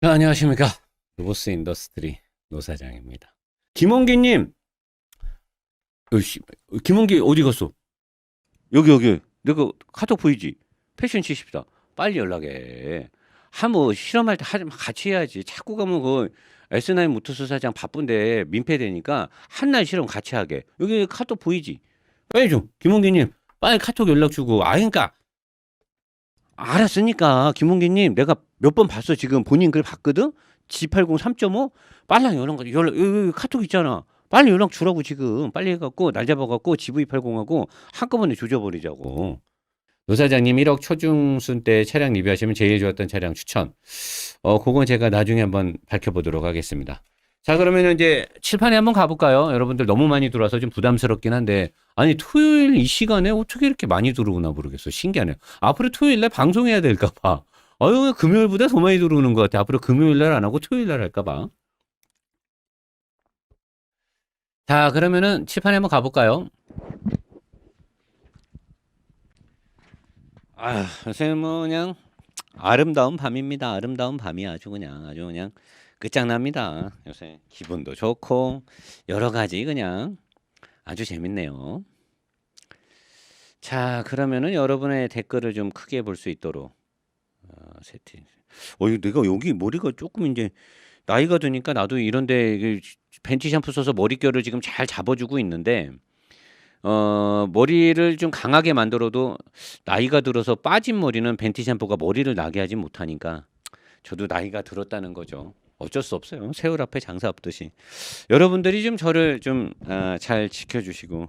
네, 안녕하십니까. 로보스 인더스트리 노사장입니다. 김원기님! 으씨, 김원기 어디 갔어? 여기, 여기. 내가 카톡 보이지? 패션 70다. 빨리 연락해. 하뭐 실험할 때 하, 같이 해야지. 자꾸 가면 그 S9 모터스 사장 바쁜데 민폐되니까 한 날 실험 같이 하게. 여기 카톡 보이지? 빨리 좀. 김원기님, 빨리 카톡 연락 주고. 아, 그러니까 알았으니까 김홍기님 내가 몇 번 봤어. 지금 본인 글 봤거든? G80 3.5 빨리 연락 연락 여기, 카톡 있잖아. 빨리 연락 주라고 지금. 빨리 해갖고 날 잡아갖고 GV80하고 한꺼번에 조져버리자고. 노 사장님 1억 초중순 때 차량 리뷰하시면 제일 좋았던 차량 추천. 어 그건 제가 나중에 한번 밝혀보도록 하겠습니다. 자 그러면 이제 칠판에 한번 가볼까요? 여러분들 너무 많이 들어와서 좀 부담스럽긴 한데. 아니 토요일 이 시간에 어떻게 이렇게 많이 들어오나 모르겠어. 신기하네요 앞으로 토요일날 방송해야 될까봐. 아유, 금요일보다 더 많이 들어오는 것 같아. 앞으로 금요일 날 안 하고 토요일 날 할까봐. 자, 그러면은 칠판에 한번 가볼까요? 아, 선생님 뭐 그냥 아름다운 밤입니다. 아름다운 밤이 아주 그냥 아주 그냥 끝장납니다. 요새 기분도 좋고 여러 가지 그냥 아주 재밌네요. 자, 그러면은 여러분의 댓글을 좀 크게 볼 수 있도록 어, 세팅. 어, 내가 여기 머리가 조금 이제 나이가 드니까 나도 이런데 그 벤티 샴푸 써서 머릿결을 지금 잘 잡아주고 있는데 어, 머리를 좀 강하게 만들어도 나이가 들어서 빠진 머리는 벤티 샴푸가 머리를 나게 하지 못하니까 저도 나이가 들었다는 거죠. 어쩔 수 없어요. 세월 앞에 장사 없듯이. 여러분들이 좀 저를 좀잘 지켜주시고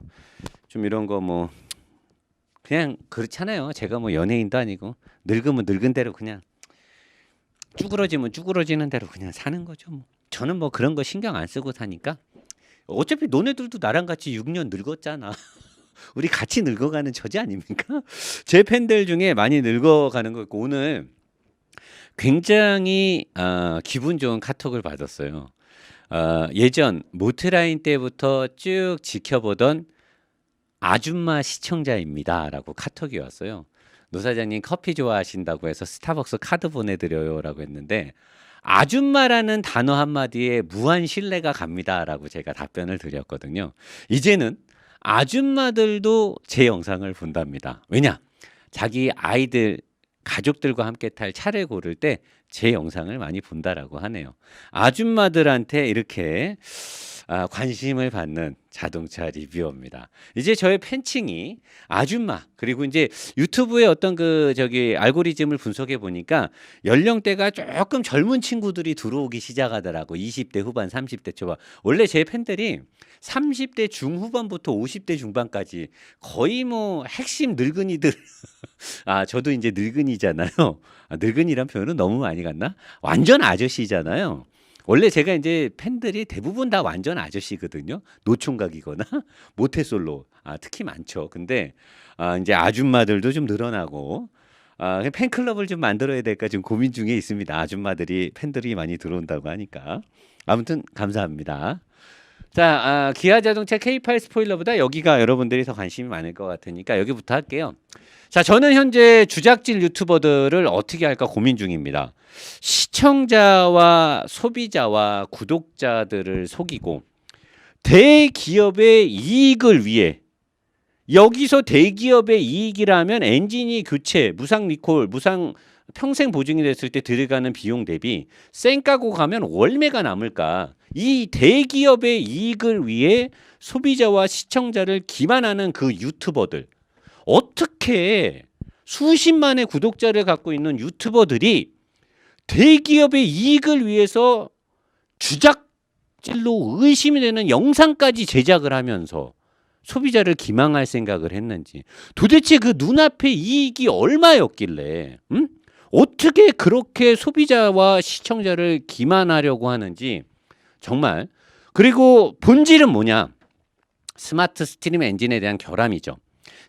좀 이런 거뭐 그냥 그렇잖아요. 제가 뭐 연예인도 아니고 늙으면 늙은 대로 그냥 쭈그러지면 쭈그러지는 대로 그냥 사는 거죠. 뭐. 저는 뭐 그런 거 신경 안 쓰고 사니까 어차피 너네들도 나랑 같이 6년 늙었잖아. 우리 같이 늙어가는 처지 아닙니까? 제 팬들 중에 많이 늙어가는 거 있고 오늘 굉장히 아, 기분 좋은 카톡을 받았어요. 아, 예전 모트라인 때부터 쭉 지켜보던 아줌마 시청자입니다라고 카톡이 왔어요. 노 사장님 커피 좋아하신다고 해서 스타벅스 카드 보내드려요라고 했는데 아줌마라는 단어 한마디에 무한 신뢰가 갑니다라고 제가 답변을 드렸거든요. 이제는 아줌마들도 제 영상을 본답니다. 왜냐? 자기 아이들 가족들과 함께 탈 차를 고를 때 제 영상을 많이 본다라고 하네요. 아줌마들한테 이렇게 아, 관심을 받는 자동차 리뷰어입니다. 이제 저의 팬층이 아줌마 그리고 이제 유튜브의 어떤 그 저기 알고리즘을 분석해 보니까 연령대가 조금 젊은 친구들이 들어오기 시작하더라고. 20대 후반, 30대 초반. 원래 제 팬들이 30대 중후반부터 50대 중반까지 거의 뭐 핵심 늙은이들 아 저도 이제 늙은이잖아요. 아, 늙은이란 표현은 너무 많이 갔나? 완전 아저씨잖아요. 원래 제가 이제 팬들이 대부분 다 완전 아저씨거든요. 노총각이거나 모태솔로 아, 특히 많죠. 근데 아, 이제 아줌마들도 좀 늘어나고 아, 팬클럽을 좀 만들어야 될까 지금 고민 중에 있습니다. 아줌마들이 팬들이 많이 들어온다고 하니까 아무튼 감사합니다. 자, 아, 기아 자동차 K8 스포일러보다 여기가 여러분들이 더 관심이 많을 것 같으니까 여기부터 할게요. 자, 저는 현재 주작질 유튜버들을 어떻게 할까 고민 중입니다. 시청자와 소비자와 구독자들을 속이고 대기업의 이익을 위해 여기서 대기업의 이익이라면 엔진이 교체, 무상 리콜, 무상 평생 보증이 됐을 때 들어가는 비용 대비 쌩까고 가면 월매가 남을까? 이 대기업의 이익을 위해 소비자와 시청자를 기만하는 그 유튜버들 어떻게 수십만의 구독자를 갖고 있는 유튜버들이 대기업의 이익을 위해서 주작질로 의심이 되는 영상까지 제작을 하면서 소비자를 기망할 생각을 했는지 도대체 그 눈앞의 이익이 얼마였길래 음? 어떻게 그렇게 소비자와 시청자를 기만하려고 하는지 정말 그리고 본질은 뭐냐 스마트 스트림 엔진에 대한 결함이죠.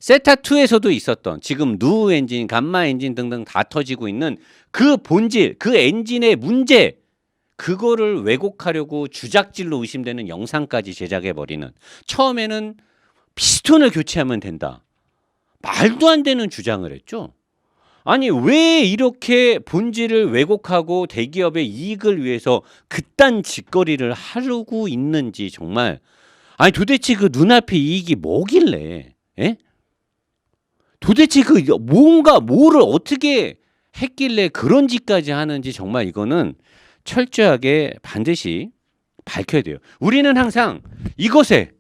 세타2에서도 있었던 지금 누 엔진, 감마 엔진 등등 다 터지고 있는 그 본질, 그 엔진의 문제 그거를 왜곡하려고 주작질로 의심되는 영상까지 제작해 버리는 처음에는 피스톤을 교체하면 된다. 말도 안 되는 주장을 했죠. 아니 왜 이렇게 본질을 왜곡하고 대기업의 이익을 위해서 그딴 짓거리를 하고 있는지 정말 아니 도대체 그 눈앞에 이익이 뭐길래 예? 도대체 그 뭔가 뭐를 어떻게 했길래 그런 짓까지 하는지 정말 이거는 철저하게 반드시 밝혀야 돼요. 우리는 항상 이것의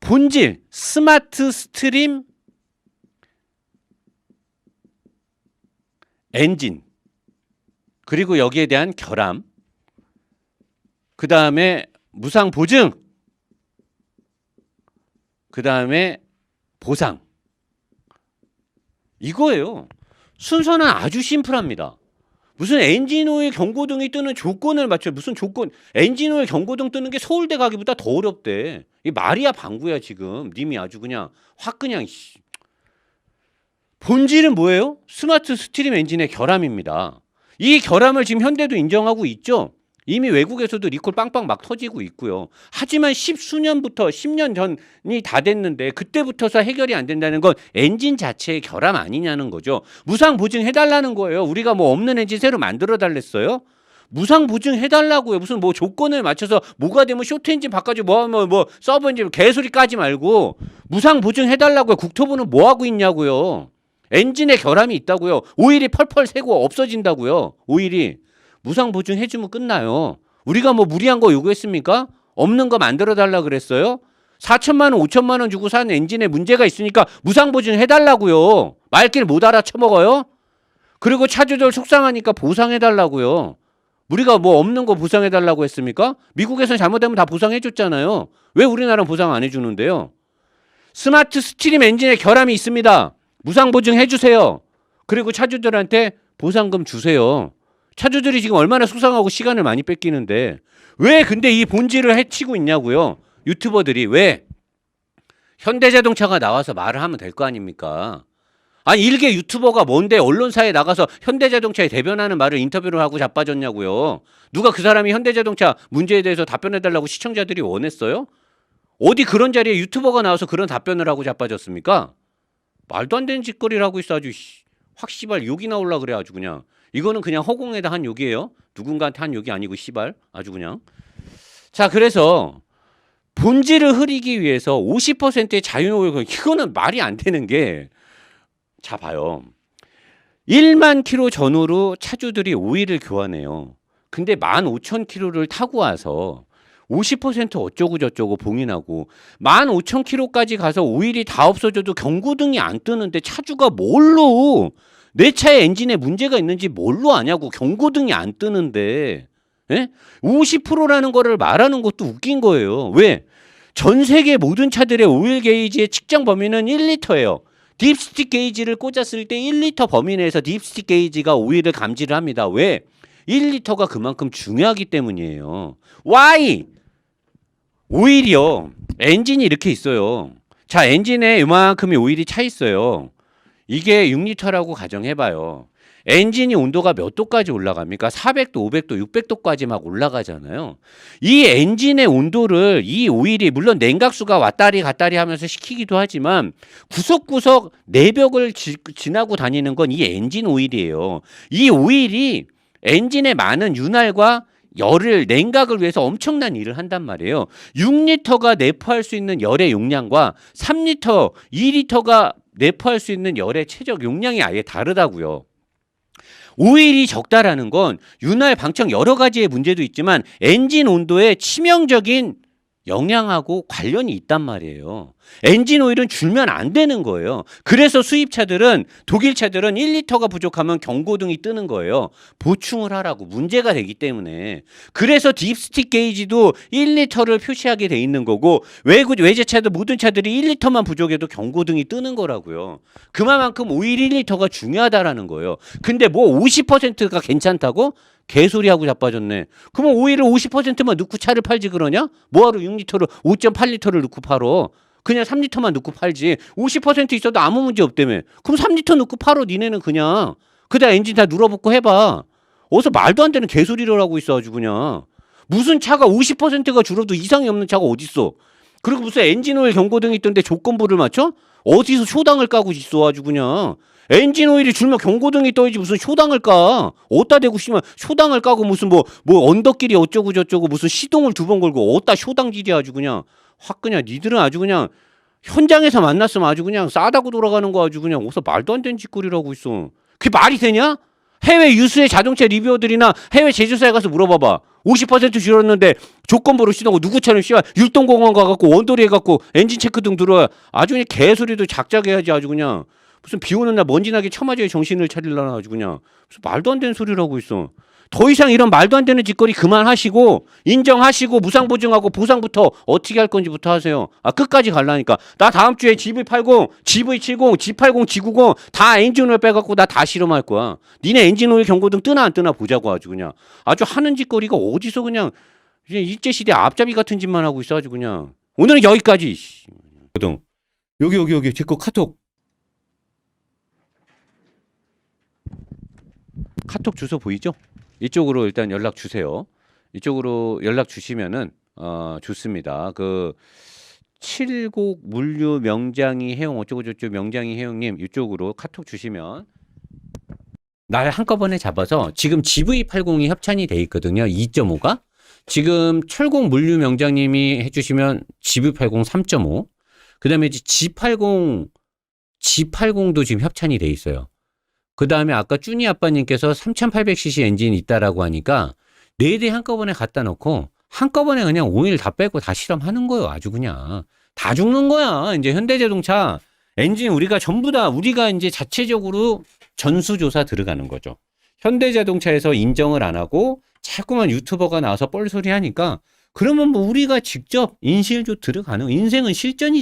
본질 스마트 스트림 엔진 그리고 여기에 대한 결함 그 다음에 무상 보증 그 다음에 보상 이거예요. 순서는 아주 심플합니다. 무슨 엔진 오일 경고등이 뜨는 조건을 맞춰 무슨 조건 엔진 오일 경고등 뜨는 게 서울대 가기보다 더 어렵대. 이 말이야 방구야 지금 님이 아주 그냥 확 그냥 씨. 본질은 뭐예요? 스마트 스트림 엔진의 결함입니다. 이 결함을 지금 현대도 인정하고 있죠. 이미 외국에서도 리콜 빵빵 막 터지고 있고요. 하지만 십수년부터 10년 전이 다 됐는데 그때부터서 해결이 안 된다는 건 엔진 자체의 결함 아니냐는 거죠. 무상 보증 해달라는 거예요. 우리가 뭐 없는 엔진 새로 만들어 달랬어요. 무상 보증 해달라고요. 무슨 뭐 조건을 맞춰서 뭐가 되면 쇼트 엔진 바꿔줘 뭐 하면 뭐 서브 엔진 개소리 까지 말고 무상 보증 해달라고요. 국토부는 뭐 하고 있냐고요. 엔진에 결함이 있다고요. 오일이 펄펄 새고 없어진다고요. 오일이 무상 보증 해주면 끝나요. 우리가 뭐 무리한 거 요구했습니까? 없는 거 만들어 달라 그랬어요. 4천만 원, 5천만 원 주고 산 엔진에 문제가 있으니까 무상 보증 해달라고요. 말길 못 알아 쳐먹어요. 그리고 차주들 속상하니까 보상해달라고요. 우리가 뭐 없는 거 보상해달라고 했습니까? 미국에서 잘못되면 다 보상해줬잖아요. 왜 우리나라는 보상 안 해주는데요? 스마트 스트림 엔진에 결함이 있습니다. 무상 보증 해주세요. 그리고 차주들한테 보상금 주세요. 차주들이 지금 얼마나 속상하고 시간을 많이 뺏기는데 왜 근데 이 본질을 해치고 있냐고요? 유튜버들이 왜 현대자동차가 나와서 말을 하면 될 거 아닙니까? 아니 일개 유튜버가 뭔데 언론사에 나가서 현대자동차에 대변하는 말을 인터뷰를 하고 자빠졌냐고요? 누가 그 사람이 현대자동차 문제에 대해서 답변해달라고 시청자들이 원했어요? 어디 그런 자리에 유튜버가 나와서 그런 답변을 하고 자빠졌습니까? 말도 안 되는 짓거리를 하고 있어 아주 씨, 확 씨발 욕이 나올라 그래 아주 그냥 이거는 그냥 허공에다 한 욕이에요. 누군가한테 한 욕이 아니고 씨발. 아주 그냥. 자 그래서 본질을 흐리기 위해서 50%의 자유노을 이거는 말이 안 되는 게 자 봐요. 1만 킬로 전후로 차주들이 오일을 교환해요. 근데 15,000킬로를 타고 와서 50% 어쩌고 저쩌고 봉인하고 15,000km까지 가서 오일이 다 없어져도 경고등이 안 뜨는데 차주가 뭘로 내 차의 엔진에 문제가 있는지 뭘로 아냐고 경고등이 안 뜨는데 예? 50%라는 거를 말하는 것도 웃긴 거예요. 왜? 전 세계 모든 차들의 오일 게이지의 측정 범위는 1리터예요. 딥스틱 게이지를 꽂았을 때 1리터 범위 내에서 딥스틱 게이지가 오일을 감지를 합니다. 왜? 1리터가 그만큼 중요하기 때문이에요. Why? 오일이요. 엔진이 이렇게 있어요. 자, 엔진에 이만큼의 오일이 차 있어요. 이게 6리터라고 가정해봐요. 엔진이 온도가 몇 도까지 올라갑니까? 400도, 500도, 600도까지 막 올라가잖아요. 이 엔진의 온도를 이 오일이 물론 냉각수가 왔다리 갔다리 하면서 식히기도 하지만 구석구석 내벽을 지, 지나고 다니는 건 이 엔진 오일이에요. 이 오일이 엔진에 많은 윤활과 열을 냉각을 위해서 엄청난 일을 한단 말이에요. 6리터가 내포할 수 있는 열의 용량과 3리터, 2리터가 내포할 수 있는 열의 최적 용량이 아예 다르다고요. 오일이 적다라는 건 윤활 방청 여러 가지의 문제도 있지만 엔진 온도에 치명적인 영향하고 관련이 있단 말이에요. 엔진 오일은 줄면 안 되는 거예요. 그래서 수입차들은 독일 차들은 1리터가 부족하면 경고등이 뜨는 거예요. 보충을 하라고 문제가 되기 때문에. 그래서 딥스틱 게이지도 1리터를 표시하게 돼 있는 거고 외국 외제차도 모든 차들이 1리터만 부족해도 경고등이 뜨는 거라고요. 그만큼 오일 1리터가 중요하다라는 거예요. 근데 뭐 50%가 괜찮다고? 개소리하고 자빠졌네. 그러면 오일을 50%만 넣고 차를 팔지 그러냐? 뭐하러 6리터를 5.8리터를 넣고 팔어? 그냥 3리터만 넣고 팔지. 50% 있어도 아무 문제 없다며. 그럼 3리터 넣고 팔어 니네는 그냥. 그다 엔진 다 눌어붙고 해봐. 어디서 말도 안 되는 개소리를 하고 있어 아주 그냥. 무슨 차가 50%가 줄어도 이상이 없는 차가 어딨어. 그리고 무슨 엔진 오일 경고등이 있던데 조건부를 맞춰? 어디서 쇼당을 까고 있어 아주 그냥. 엔진 오일이 줄면 경고등이 떠야지 무슨 쇼당을 까 어디다 대고 씨면 쇼당을 까고 무슨 뭐 뭐 언덕길이 어쩌고 저쩌고 무슨 시동을 두 번 걸고 어디다 쇼당질이 아주 그냥 확 그냥 니들은 아주 그냥 현장에서 만났으면 아주 그냥 싸다고 돌아가는 거 아주 그냥 어디서 말도 안 되는 짓거리라고 있어 그게 말이 되냐? 해외 유수의 자동차 리뷰어들이나 해외 제조사에 가서 물어봐봐. 50% 줄었는데 조건부로 시동고 누구처럼 씨발 율동공원 가갖고 원돌이 해갖고 엔진 체크 등 들어야 아주 그냥 개소리도 작작해 야지 아주 그냥 무슨 비 오는 날 먼지 나게 처맞아야 정신을 차리려나 아주 그냥 무슨 말도 안 되는 소리를 하고 있어. 더 이상 이런 말도 안 되는 짓거리 그만하시고 인정하시고 무상 보증하고 보상부터 어떻게 할 건지부터 하세요. 아 끝까지 갈라니까 나 다음 주에 GV80, GV70, G80, G90 다 엔진오일 빼갖고 나 다 실험할 거야. 니네 엔진오일 경고등 뜨나 안 뜨나 보자고 아주 그냥 아주 하는 짓거리가 어디서 그냥 일제 시대 앞잡이 같은 짓만 하고 있어 아주 그냥 오늘은 여기까지. 여기 여기 여기 제 거 카톡 카톡 주소 보이죠? 이쪽으로 일단 연락 주세요. 이쪽으로 연락 주시면은 어 좋습니다. 그 칠곡 물류 명장이 해용 어쩌고 저쩌고 명장이 해용님 이쪽으로 카톡 주시면 날 한꺼번에 잡아서 지금 GV80이 협찬이 돼 있거든요. 2.5가 지금 철곡 물류 명장님이 해주시면 GV80 3.5 그다음에 이제 G80 G80도 지금 협찬이 돼 있어요. 그 다음에 아까 쭈니 아빠님께서 3800cc 엔진이 있다라고 하니까 네 대 한꺼번에 갖다 놓고 한꺼번에 그냥 오일 다 빼고 다 실험하는 거예요. 아주 그냥 다 죽는 거야. 이제 현대자동차 엔진 우리가 전부 다 우리가 이제 자체적으로 전수조사 들어가는 거죠. 현대자동차에서 인정을 안 하고 자꾸만 유튜버가 나와서 뻘소리 하니까 그러면 뭐 우리가 직접 인실조 들어가는 인생은 실전이